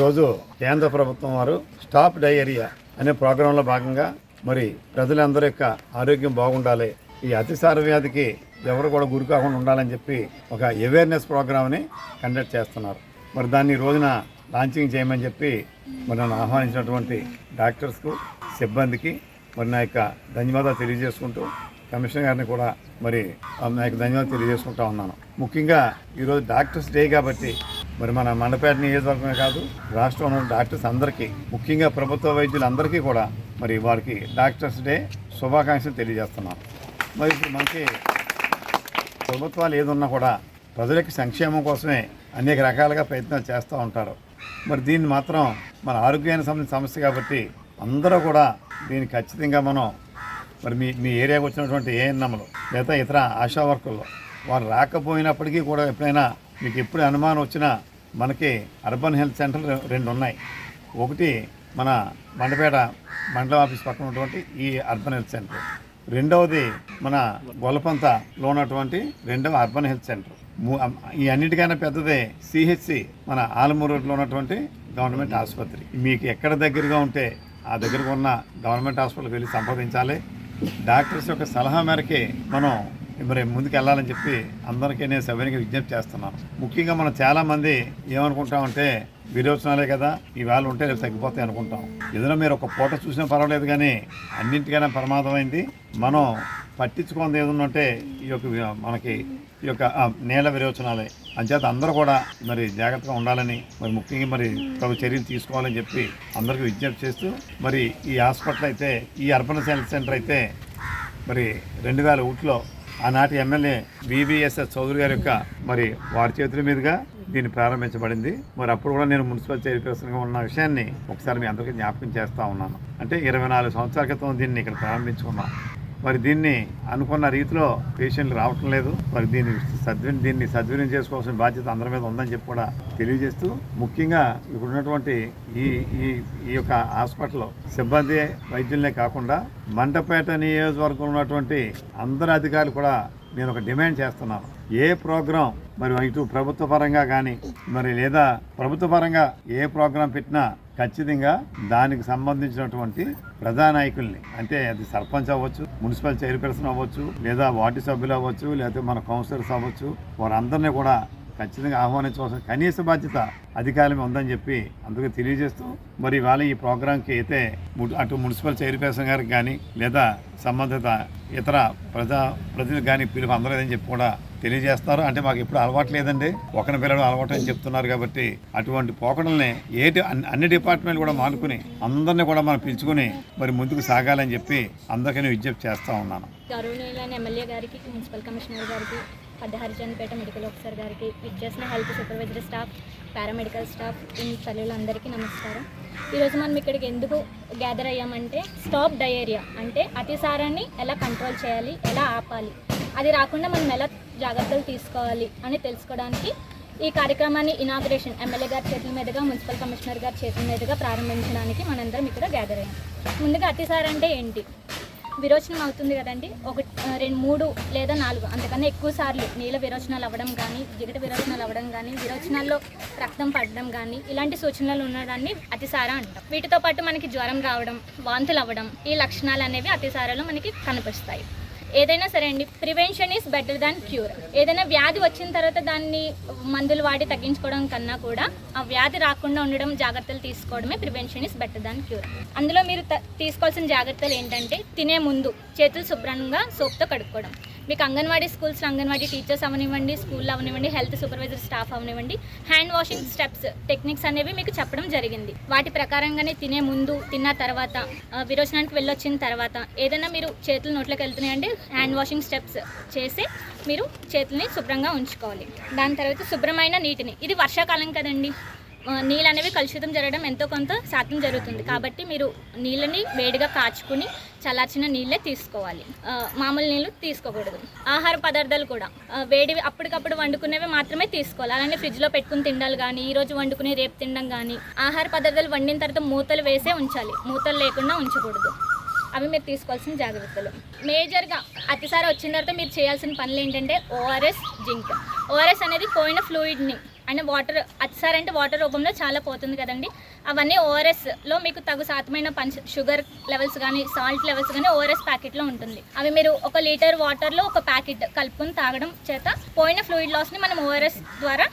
ఈరోజు కేంద్ర ప్రభుత్వం వారు స్టాప్ డయేరియా అనే ప్రోగ్రాంలో భాగంగా మరి ప్రజలందరి యొక్క ఆరోగ్యం బాగుండాలి. ఈ అతిసార వ్యాధికి ఎవరు కూడా గురి కాకుండా ఉండాలని చెప్పి ఒక అవేర్నెస్ ప్రోగ్రామ్ని కండక్ట్ చేస్తున్నారు. మరి దాన్ని ఈ రోజున లాంచింగ్ చేయమని చెప్పి మరి నన్ను ఆహ్వానించినటువంటి డాక్టర్స్కు సిబ్బందికి మరి నా యొక్క ధన్యవాదాలు తెలియజేసుకుంటూ కమిషనర్ గారిని కూడా మరి నా యొక్క ధన్యవాదాలు తెలియజేసుకుంటా ఉన్నాను. ముఖ్యంగా ఈరోజు డాక్టర్స్ డే కాబట్టి మరి మన మండపేట నియోజకవర్గమే కాదు రాష్ట్రంలో ఉన్న డాక్టర్స్ అందరికీ ముఖ్యంగా ప్రభుత్వ వైద్యులందరికీ కూడా మరి వారికి డాక్టర్స్ డే శుభాకాంక్షలు తెలియజేస్తున్నాను మరి ఇప్పుడు మనకి ప్రభుత్వాలు ఏదున్నా కూడా ప్రజలకి సంక్షేమం కోసమే అనేక రకాలుగా ప్రయత్నాలు చేస్తూ ఉంటారు. మరి దీన్ని మాత్రం మన ఆరోగ్యానికి సంబంధించిన సమస్య కాబట్టి అందరూ కూడా దీన్ని ఖచ్చితంగా మనం మరి మీ మీ ఏరియాకు వచ్చినటువంటి ఏఎన్ఎంలు లేదా ఇతర ఆశా వర్కర్లు వారు రాకపోయినప్పటికీ కూడా ఎప్పుడైనా మీకు ఎప్పుడు అనుమానం వచ్చినా మనకి అర్బన్ హెల్త్ సెంటర్ రెండు ఉన్నాయి ఒకటి మన మండపేట మండలం ఆఫీస్ పక్కన ఉన్నటువంటి ఈ అర్బన్ హెల్త్ సెంటర్. రెండవది మన గొల్లపంతలో ఉన్నటువంటి రెండవ అర్బన్ హెల్త్ సెంటర్. ఈ అన్నిటికైనా పెద్దదే సిహెచ్సి మన ఆలమూరు రోడ్లో ఉన్నటువంటి గవర్నమెంట్ ఆసుపత్రి. మీకు ఎక్కడ దగ్గరగా ఉంటే ఆ దగ్గరకు ఉన్న గవర్నమెంట్ హాస్పిటల్కి వెళ్ళి సంప్రదించాలి. డాక్టర్స్ యొక్క సలహా మేరకే మనం మరి ముందుకు వెళ్ళాలని చెప్పి అందరికీ నేను సభ్యునికి విజ్ఞప్తి చేస్తున్నాను. ముఖ్యంగా మనం చాలామంది ఏమనుకుంటామంటే విరోచనాలే కదా ఈవేళ ఉంటే రేపు తగ్గిపోతాయి అనుకుంటాం. ఏదైనా మీరు ఒక పూట చూసినా పర్వాలేదు కానీ అన్నింటికైనా ప్రమాదమైంది. మనం పట్టించుకోంది ఏదన్నా ఉంటే ఈ యొక్క మనకి ఈ యొక్క నేల విరోచనాలే. అంచేత అందరూ కూడా మరి జాగ్రత్తగా ఉండాలని మరి ముఖ్యంగా మరి తగు చర్యలు తీసుకోవాలని చెప్పి అందరికీ విజ్ఞప్తి చేస్తూ మరి ఈ హాస్పిటల్ అయితే ఈ అర్బన్ హెల్త్ సెంటర్ అయితే మరి రెండు వేల ఒకటిలో ఆనాటి ఎమ్మెల్యే బీబీఎస్ఎస్ చౌదరి గారి యొక్క మరి వారి చేతుల మీదుగా దీన్ని ప్రారంభించబడింది. మరి అప్పుడు కూడా నేను మున్సిపల్ చైర్పర్సన్గా ఉన్న విషయాన్ని ఒకసారి మీ అందరికీ జ్ఞాపకం చేస్తూ ఉన్నాను. అంటే ఇరవై నాలుగు సంవత్సరాల క్రితం దీన్ని ఇక్కడ ప్రారంభించుకున్నాం. మరి దీన్ని అనుకున్న రీతిలో పేషెంట్లు రావటం లేదు. మరి దీన్ని సద్వి దీన్ని సద్వినియోగం చేసుకోవాల్సిన బాధ్యత అందరి మీద ఉందని చెప్పి కూడా తెలియజేస్తూ ముఖ్యంగా ఇప్పుడు ఉన్నటువంటి ఈ ఈ ఈ యొక్క హాస్పిటల్ సిబ్బంది వైద్యులనే కాకుండా మంటపేట నియోజకవర్గంలో ఉన్నటువంటి అందరు అధికారులు కూడా నేను ఒక డిమాండ్ చేస్తున్నాను. ఏ ప్రోగ్రాం మరి ఇటు ప్రభుత్వ పరంగా కానీ మరి లేదా ప్రభుత్వ పరంగా ఏ ప్రోగ్రాం పెట్టినా ఖచ్చితంగా దానికి సంబంధించినటువంటి ప్రజానాయకుల్ని అంటే అది సర్పంచ్ అవ్వచ్చు మున్సిపల్ చైర్పర్సన్ అవ్వచ్చు లేదా వార్డు సభ్యులు అవ్వచ్చు లేకపోతే మన కౌన్సిలర్స్ అవ్వచ్చు వారందరినీ కూడా ఖచ్చితంగా ఆహ్వానించవలసిన కనీస బాధ్యత అధికారమే ఉందని చెప్పి అందుకే తెలియజేస్తూ మరి ఇవాళ ఈ ప్రోగ్రాంకి అయితే అటు మున్సిపల్ చైర్పర్సన్ గారికి కానీ లేదా సంబంధిత ఇతర ప్రజా ప్రతినిధి కానీ పిలుపు అందలేదని చెప్పి కూడా తెలియజేస్తారు. అంటే మాకు ఎప్పుడు అలవాటు లేదండి. ఒకరిని పిల్లలు అలవాటు అని చెప్తున్నారు కాబట్టి అటువంటి పోకడల్ని ఏటి అన్ని- అన్ని డిపార్ట్మెంట్లు కూడా మానుకుని అందరినీ కూడా మనం పిలుచుకుని మరి ముందుకు సాగాలని చెప్పి అందరికీ విజ్ఞప్తి చేస్తూ ఉన్నాను. ఎమ్మెల్యే గారికి మున్సిపల్ కమిషనర్ గారికి పెద్ద హరిచంద్పేట మెడికల్ ఆఫీసర్ గారికి విచ్చేసిన health supervisor staff paramedical staff in తల్లులందరికీ నమస్కారం. ఈరోజు మనం ఇక్కడికి ఎందుకు గ్యాదర్ అయ్యామంటే స్టాప్ డయేరియా అంటే అతిసారాన్ని ఎలా కంట్రోల్ చేయాలి ఎలా ఆపాలి అది రాకుండా మనం ఎలా జాగ్రత్తలు తీసుకోవాలి అని తెలుసుకోవడానికి ఈ కార్యక్రమాన్ని ఇనాగ్రేషన్ ఎమ్మెల్యే గారి చేతుల మీదుగా మున్సిపల్ కమిషనర్ గారి చేతుల మీదుగా ప్రారంభించడానికి మనందరం ఇక్కడ గ్యాదర్ అయ్యాం. ముందుగా అతిసార అంటే ఏంటి? విరోచనం అవుతుంది కదండి. ఒక రెండు మూడు లేదా నాలుగు. అంతకన్నా ఎక్కువ సార్లు నీళ్ళ విరోచనాలు అవ్వడం కానీ జిగట విరోచనాలు అవ్వడం కానీ విరోచనాల్లో రక్తం పడడం కానీ ఇలాంటి సూచనలు ఉండడాన్ని అతిసార అంటాం. వీటితో పాటు మనకి జ్వరం రావడం వాంతులు అవ్వడం ఈ లక్షణాలు అనేవి అతిసారలో మనకి కనిపిస్తాయి. ఏదైనా సరే అండి prevention is better than cure ఏదైనా వ్యాధి వచ్చిన తర్వాత దాన్ని మందులు వాడి తగ్గించుకోవడం కన్నా కూడా ఆ వ్యాధి రాకుండా ఉండడం జాగ్రత్తలు తీసుకోవడమే prevention is better than cure అందులో మీరు త- తీసుకోవాల్సిన జాగ్రత్తలు ఏంటంటే తినే ముందు చేతులు శుభ్రంగా సోప్తో కడుక్కోవడం. మీకు అంగన్వాడీ స్కూల్స్లో అంగన్వాడీ టీచర్స్ అవనివ్వండి స్కూల్లో అవనివ్వండి హెల్త్ సూపర్వైజర్ స్టాఫ్ అవనివ్వండి హ్యాండ్ వాషింగ్ స్టెప్స్ టెక్నిక్స్ అనేవి మీకు చెప్పడం జరిగింది. వాటి ప్రకారంగానే తినే ముందు తిన్న తర్వాత విరోచనానికి వెళ్ళొచ్చిన తర్వాత ఏదైనా మీరు చేతులు నోట్లోకి వెళ్తున్నాయంటే హ్యాండ్ వాషింగ్ స్టెప్స్ చేసి మీరు చేతుల్ని శుభ్రంగా ఉంచుకోవాలి. దాని తర్వాత శుభ్రమైన నీటిని. ఇది వర్షాకాలం కదండి. నీళ్ళు అనేవి కలుషితం జరగడం ఎంతో కొంత శాతం జరుగుతుంది. కాబట్టి మీరు నీళ్ళని వేడిగా కాచుకుని చల్లార్చిన నీళ్ళే తీసుకోవాలి. మామూలు నీళ్ళు తీసుకోకూడదు. ఆహార పదార్థాలు కూడా. వేడివి అప్పటికప్పుడు వండుకునేవి మాత్రమే తీసుకోవాలి. అలానే ఫ్రిడ్జ్లో పెట్టుకుని తిండాలి కానీ ఈ రోజు వండుకుని రేపు తినడం కానీ ఆహార పదార్థాలు వండిన తర్వాత మూతలు వేసే ఉంచాలి. మూతలు లేకుండా ఉంచకూడదు. అవి మీరు తీసుకోవాల్సిన జాగ్రత్తలు. మేజర్గా అతిసారి వచ్చిన తర్వాత మీరు చేయాల్సిన పనులు ఏంటంటే ఓఆర్ఎస్ జింక్. ఓఆర్ఎస్ అనేది పోయిన ఫ్లూయిడ్ని అండ్ వాటర్ అతిసారి అంటే వాటర్ రూపంలో చాలా పోతుంది కదండి. అవన్నీ ఓఆర్ఎస్లో మీకు తగు శాతమైన పంచ షుగర్ లెవెల్స్ కానీ సాల్ట్ లెవెల్స్ కానీ ఓఆర్ఎస్ ప్యాకెట్లో ఉంటుంది. అవి మీరు ఒక లీటర్ వాటర్లో ఒక ప్యాకెట్ కలుపుకొని తాగడం చేత పోయిన ఫ్లూయిడ్ లాస్ని మనం ఓఆర్ఎస్ ద్వారా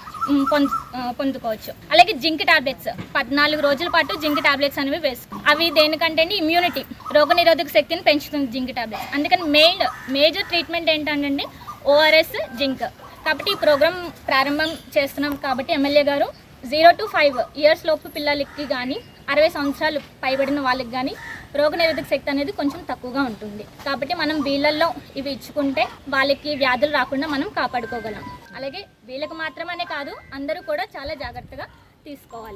పొందు పొందుకోవచ్చు. అలాగే జింక్ టాబ్లెట్స్ పద్నాలుగు రోజుల పాటు జింక్ టాబ్లెట్స్ అనేవి వేసుకో అవి దేనికంటే ఇమ్యూనిటీ రోగనిరోధక శక్తిని పెంచుతుంది జింక్ టాబ్లెట్స్. అందుకని మెయిన్ మేజర్ ట్రీట్మెంట్ ఏంటంటే ఓఆర్ఎస్ జింక్. కాబట్టి ఈ ప్రోగ్రామ్ ప్రారంభం చేస్తున్నాం కాబట్టి ఎమ్మెల్యే గారు జీరో టు ఫైవ్ ఇయర్స్ లోపు పిల్లలకి కానీ అరవై సంవత్సరాలు పైబడిన వాళ్ళకి కానీ రోగనిరోధక శక్తి అనేది కొంచెం తక్కువగా ఉంటుంది. కాబట్టి మనం వీళ్ళల్లో ఇవి ఇచ్చుకుంటే వాళ్ళకి వ్యాధులు రాకుండా మనం కాపాడుకోగలం. అలాగే వీళ్ళకి మాత్రమనే కాదు అందరూ కూడా చాలా జాగ్రత్తగా తీసుకోవాలి.